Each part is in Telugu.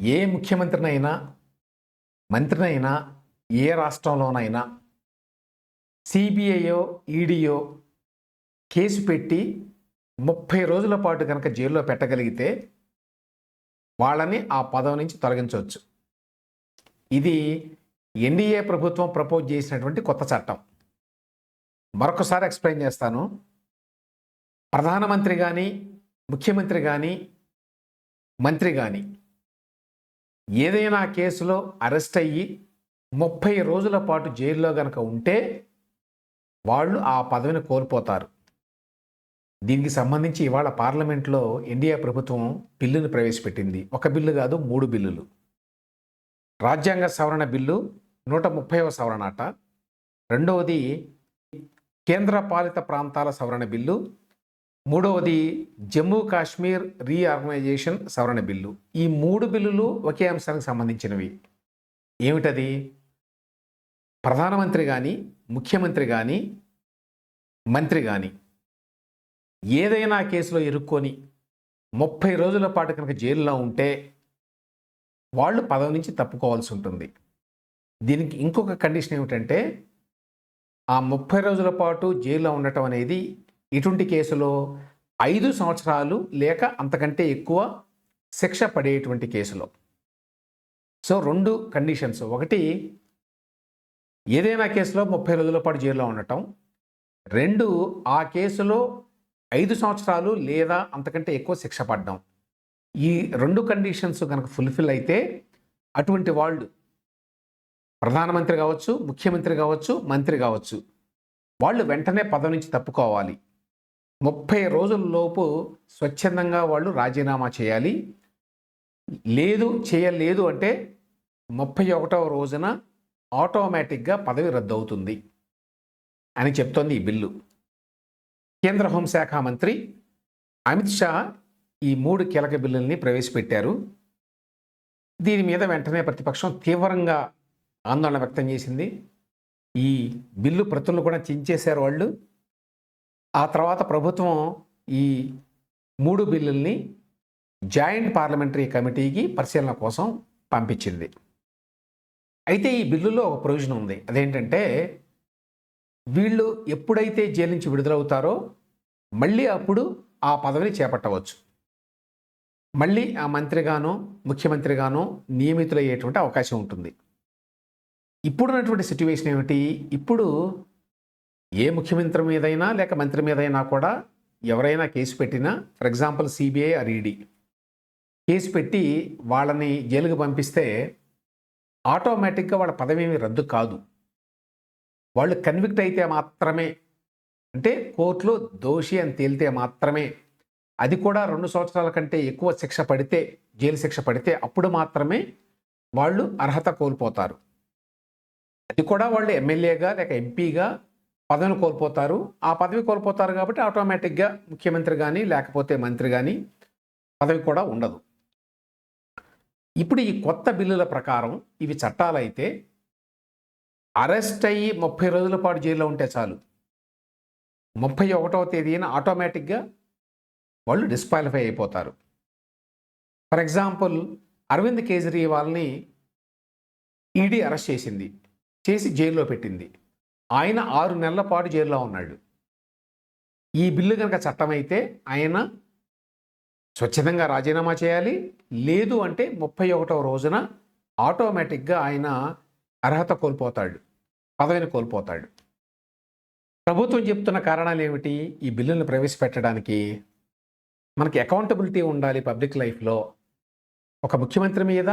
ఏ ముఖ్యమంత్రినైనా మంత్రినైనా ఏ రాష్ట్రంలోనైనా సిబిఐయో ఈడీయో కేసు పెట్టి ముప్పై రోజుల పాటు కనుక జైల్లో పెట్టగలిగితే వాళ్ళని ఆ పదవి నుంచి తొలగించవచ్చు. ఇది ఎన్డీఏ ప్రభుత్వం ప్రపోజ్ చేసినటువంటి కొత్త చట్టం. మరొకసారి ఎక్స్ప్లెయిన్ చేస్తాను. ప్రధానమంత్రి కానీ ముఖ్యమంత్రి కానీ మంత్రి కానీ ఏదైనా కేసులో అరెస్ట్ అయ్యి ముప్పై రోజుల పాటు జైల్లో గనక ఉంటే వాళ్ళు ఆ పదవిని కోల్పోతారు. దీనికి సంబంధించి ఇవాళ పార్లమెంట్లో ఎన్డీఏ ప్రభుత్వం బిల్లును ప్రవేశపెట్టింది. ఒక బిల్లు కాదు మూడు బిల్లులు. రాజ్యాంగ సవరణ బిల్లు నూట ముప్పైవ సవరణ అట. రెండవది కేంద్ర పాలిత ప్రాంతాల సవరణ బిల్లు మూడవది జమ్మూ కాశ్మీర్ రీఆర్గనైజేషన్ సవరణ బిల్లు. ఈ మూడు బిల్లులు ఒకే అంశానికి సంబంధించినవి. ఏమిటది? ప్రధానమంత్రి కానీ ముఖ్యమంత్రి కానీ మంత్రి కానీ ఏదైనా కేసులో ఇరుక్కొని ముప్పై రోజుల పాటు కనుక జైల్లో ఉంటే వాళ్ళు పదవి నుంచి తప్పుకోవాల్సి ఉంటుంది. దీనికి ఇంకొక కండిషన్ ఏమిటంటే ఆ ముప్పై రోజుల పాటు జైల్లో ఉండటం అనేది ఇటువంటి కేసులో ఐదు సంవత్సరాలు లేక అంతకంటే ఎక్కువ శిక్ష పడేటువంటి కేసులో. సో రెండు కండిషన్స్. ఒకటి ఏదైనా కేసులో ముప్పై రోజుల పాటు జైల్లో ఉండటం. రెండు ఆ కేసులో ఐదు సంవత్సరాలు లేదా అంతకంటే ఎక్కువ శిక్ష పడ్డం. ఈ రెండు కండిషన్స్ కనుక ఫుల్ఫిల్ అయితే అటువంటి వాళ్ళు ప్రధానమంత్రి కావచ్చు ముఖ్యమంత్రి కావచ్చు మంత్రి కావచ్చు వాళ్ళు వెంటనే పదవి నుంచి తప్పుకోవాలి. ముప్పై రోజుల్లోపు స్వచ్ఛందంగా వాళ్ళు రాజీనామా చేయాలి. లేదు చేయలేదు అంటే ముప్పై ఒకటవ రోజున ఆటోమేటిక్గా పదవి రద్దు అవుతుంది అని చెప్తోంది ఈ బిల్లు. కేంద్ర హోంశాఖ మంత్రి అమిత్ షా ఈ మూడు కీలక బిల్లుల్ని ప్రవేశపెట్టారు. దీని మీద వెంటనే ప్రతిపక్షం తీవ్రంగా ఆందోళన వ్యక్తం చేసింది. ఈ బిల్లు ప్రతులను కూడా చించేశారు వాళ్ళు. ఆ తర్వాత ప్రభుత్వం ఈ మూడు బిల్లుల్ని జాయింట్ పార్లమెంటరీ కమిటీకి పరిశీలన కోసం పంపించింది. అయితే ఈ బిల్లులో ఒక ప్రొవిజన్ ఉంది. అదేంటంటే వీళ్ళు ఎప్పుడైతే జైలు నుంచి విడుదలవుతారో మళ్ళీ అప్పుడు ఆ పదవిని చేపట్టవచ్చు. మళ్ళీ ఆ మంత్రిగానో ముఖ్యమంత్రిగానో నియమితులయ్యేటువంటి అవకాశం ఉంటుంది. ఇప్పుడున్నటువంటి సిచ్యువేషన్ ఏమిటి? ఇప్పుడు ఏ ముఖ్యమంత్రి మీదైనా లేక మంత్రి మీదైనా కూడా ఎవరైనా కేసు పెట్టినా for example CBI or ED case పెట్టి వాళ్ళని జైలుకు పంపిస్తే ఆటోమేటిక్గా వాళ్ళ పదవి రద్దు కాదు. వాళ్ళు కన్విక్ట్ అయితే మాత్రమే అంటే కోర్టులో దోషి అని తేలితే మాత్రమే అది కూడా రెండు సంవత్సరాల కంటే ఎక్కువ శిక్ష పడితే జైలు శిక్ష పడితే అప్పుడు మాత్రమే వాళ్ళు అర్హత కోల్పోతారు. అది కూడా వాళ్ళు ఎమ్మెల్యేగా లేక ఎంపీగా పదవిని కోల్పోతారు. ఆ పదవి కోల్పోతారు కాబట్టి ఆటోమేటిక్గా ముఖ్యమంత్రి కానీ లేకపోతే మంత్రి కానీ పదవి కూడా ఉండదు. ఇప్పుడు ఈ కొత్త బిల్లుల ప్రకారం ఇవి చట్టాలైతే అరెస్ట్ అయ్యి ముప్పై రోజుల పాటు జైల్లో ఉంటే చాలు. ముప్పై ఒకటవ తేదీన ఆటోమేటిక్గా వాళ్ళు డిస్క్వాలిఫై అయిపోతారు. ఫర్ ఎగ్జాంపుల్ అరవింద్ కేజ్రీవాల్ని ఈడీ అరెస్ట్ చేసింది. చేసి జైల్లో పెట్టింది. ఆయన ఆరు నెలల పాటు జైల్లో ఉన్నాడు. ఈ బిల్లు కనుక చట్టమైతే ఆయన స్వచ్ఛందంగా రాజీనామా చేయాలి. లేదు అంటే ముప్పై ఒకటవ రోజున ఆటోమేటిక్గా ఆయన అర్హత కోల్పోతాడు. పదవిని కోల్పోతాడు. ప్రభుత్వం చెప్తున్న కారణాలు ఏమిటి? ఈ బిల్లులను ప్రవేశపెట్టడానికి మనకి అకౌంటబిలిటీ ఉండాలి పబ్లిక్ లైఫ్లో ఒక ముఖ్యమంత్రి మీద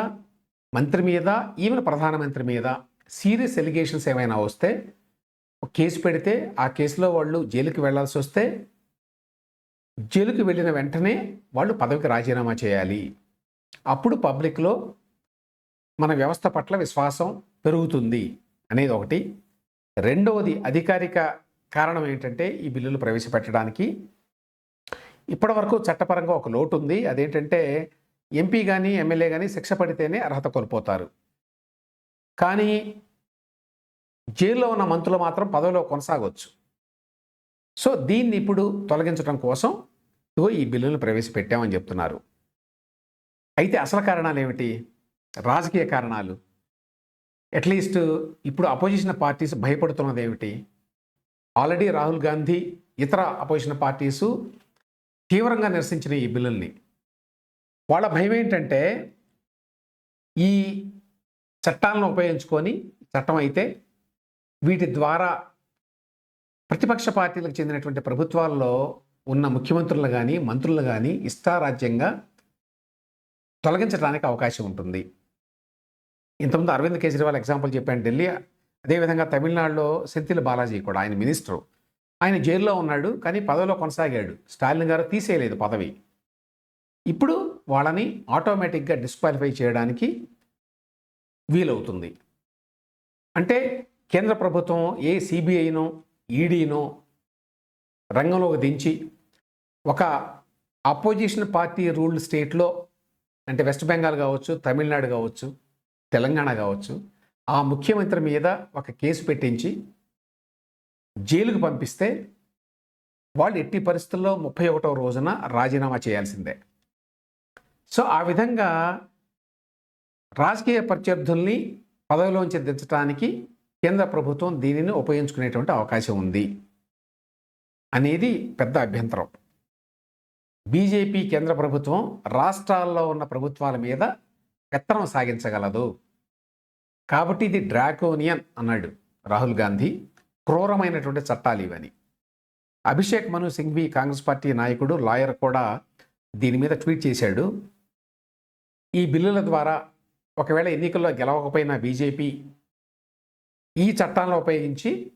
మంత్రి మీద ఈవెన్ ప్రధానమంత్రి మీద సీరియస్ ఎలిగేషన్స్ ఏమైనా వస్తే కేసు పెడితే ఆ కేసులో వాళ్ళు జైలుకి వెళ్ళాల్సి వస్తే జైలుకి వెళ్ళిన వెంటనే వాళ్ళు పదవికి రాజీనామా చేయాలి. అప్పుడు పబ్లిక్లో మన వ్యవస్థ పట్ల విశ్వాసం పెరుగుతుంది అనేది ఒకటి. రెండవది అధికారిక కారణం ఏంటంటే ఈ బిల్లులు ప్రవేశపెట్టడానికి ఇప్పటివరకు చట్టపరంగా ఒక లోటు ఉంది అదేంటంటే ఎంపీ కానీ ఎమ్మెల్యే కానీ శిక్ష పడితేనే అర్హత కోల్పోతారు. కానీ జైల్లో ఉన్న మంత్రులు మాత్రం పదవిలో కొనసాగవచ్చు సో దీన్ని ఇప్పుడు తొలగించడం కోసం ఇదిగో ఈ బిల్లును ప్రవేశపెట్టామని చెప్తున్నారు. అయితే అసలు కారణాలు ఏమిటి? రాజకీయ కారణాలు. అట్లీస్ట్ ఇప్పుడు అపోజిషన్ పార్టీస్ భయపడుతున్నది ఏమిటి? ఆల్రెడీ రాహుల్ గాంధీ ఇతర అపోజిషన్ పార్టీసు తీవ్రంగా నిరసించిన ఈ బిల్లుల్ని. వాళ్ళ భయం ఏంటంటే ఈ చట్టాలను ఉపయోగించుకొని చట్టం అయితే వీటి ద్వారా ప్రతిపక్ష పార్టీలకు చెందినటువంటి ప్రభుత్వాల్లో ఉన్న ముఖ్యమంత్రులు కానీ మంత్రులు కానీ ఇష్టారాజ్యంగా తొలగించడానికి అవకాశం ఉంటుంది. ఇంతకుముందు అరవింద్ కేజ్రీవాల్ ఎగ్జాంపుల్ చెప్పాను ఢిల్లీ అదేవిధంగా తమిళనాడులో సెంతిల్ బాలాజీ కూడా ఆయన మినిస్టరు. ఆయన జైల్లో ఉన్నాడు కానీ పదవిలో కొనసాగాడు. స్టాలిన్ గారు తీసేయలేదు పదవి. ఇప్పుడు వాళ్ళని ఆటోమేటిక్గా డిస్క్వాలిఫై చేయడానికి వీలవుతుంది. అంటే కేంద్ర ప్రభుత్వం ఏ సిబిఐనో ఈడీనో రంగంలోకి దించి ఒక అపోజిషన్ పార్టీ రూల్డ్ స్టేట్లో అంటే వెస్ట్ బెంగాల్ కావచ్చు తమిళనాడు కావచ్చు తెలంగాణ కావచ్చు ఆ ముఖ్యమంత్రి మీద ఒక కేసు పెట్టించి జైలుకు పంపిస్తే వాళ్ళు ఎట్టి పరిస్థితుల్లో ముప్పై ఒకటవ రోజున రాజీనామా చేయాల్సిందే. సో ఆ విధంగా రాజకీయ ప్రత్యర్థుల్ని పదవిలోంచి దించడానికి కేంద్ర ప్రభుత్వం దీనిని ఉపయోగించుకునేటువంటి అవకాశం ఉంది అనేది పెద్ద అభ్యంతరం. బీజేపీ కేంద్ర ప్రభుత్వం రాష్ట్రాల్లో ఉన్న ప్రభుత్వాల మీద పెత్తనం సాగించగలదు. కాబట్టి ఇది డ్రాకోనియన్ అన్నాడు రాహుల్ గాంధీ. క్రూరమైనటువంటి చట్టాలు ఇవని. అభిషేక్ మను సింఘ్వి కాంగ్రెస్ పార్టీ నాయకుడు లాయర్ కూడా దీని మీద ట్వీట్ చేశాడు. ఈ బిల్లుల ద్వారా ఒకవేళ ఎన్నికల్లో గెలవకపోయినా బీజేపీ ఈ చట్టాలను ఉపయోగించి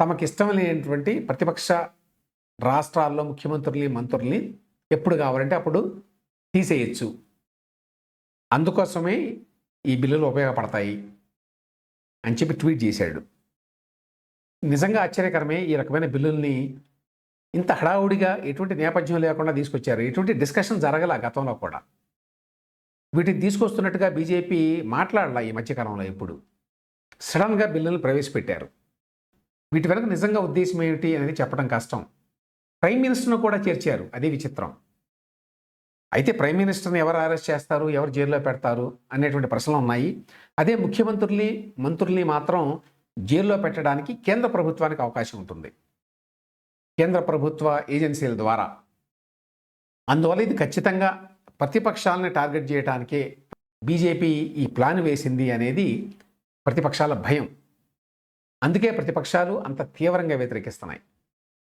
తమకిష్టం లేనటువంటి ప్రతిపక్ష రాష్ట్రాల్లో ముఖ్యమంత్రుల్ని మంత్రుల్ని ఎప్పుడు కావాలంటే అప్పుడు తీసేయచ్చు. అందుకోసమే ఈ బిల్లులు ఉపయోగపడతాయి అని చెప్పి ట్వీట్ చేశాడు. నిజంగా ఆశ్చర్యకరమే ఈ రకమైన బిల్లుల్ని ఇంత హడావుడిగా ఎటువంటి నేపథ్యం లేకుండా తీసుకొచ్చారు. ఎటువంటి డిస్కషన్ జరగల గతంలో కూడా. వీటిని తీసుకొస్తున్నట్టుగా బీజేపీ మాట్లాడాల ఈ మధ్యకాలంలో ఎప్పుడు. సడన్గా బిల్లులు ప్రవేశపెట్టారు. వీటి వెనక నిజంగా ఉద్దేశం ఏమిటి అనేది చెప్పడం కష్టం. ప్రైమ్ మినిస్టర్ను కూడా చేర్చారు. అదే విచిత్రం. అయితే ప్రైమ్ మినిస్టర్ని ఎవరు అరెస్ట్ చేస్తారు? ఎవరు జైల్లో పెడతారు? అనేటువంటి ప్రశ్నలు ఉన్నాయి. అదే ముఖ్యమంత్రుల్ని మంత్రుల్ని మాత్రం జైల్లో పెట్టడానికి కేంద్ర ప్రభుత్వానికి అవకాశం ఉంటుంది. కేంద్ర ప్రభుత్వ ఏజెన్సీల ద్వారా. అందువల్ల ఇది ఖచ్చితంగా ప్రతిపక్షాలని టార్గెట్ చేయడానికే బీజేపీ ఈ ప్లాన్ వేసింది అనేది ప్రతిపక్షాల భయం. అందుకే ప్రతిపక్షాలు అంత తీవ్రంగా వ్యతిరేకిస్తున్నాయి.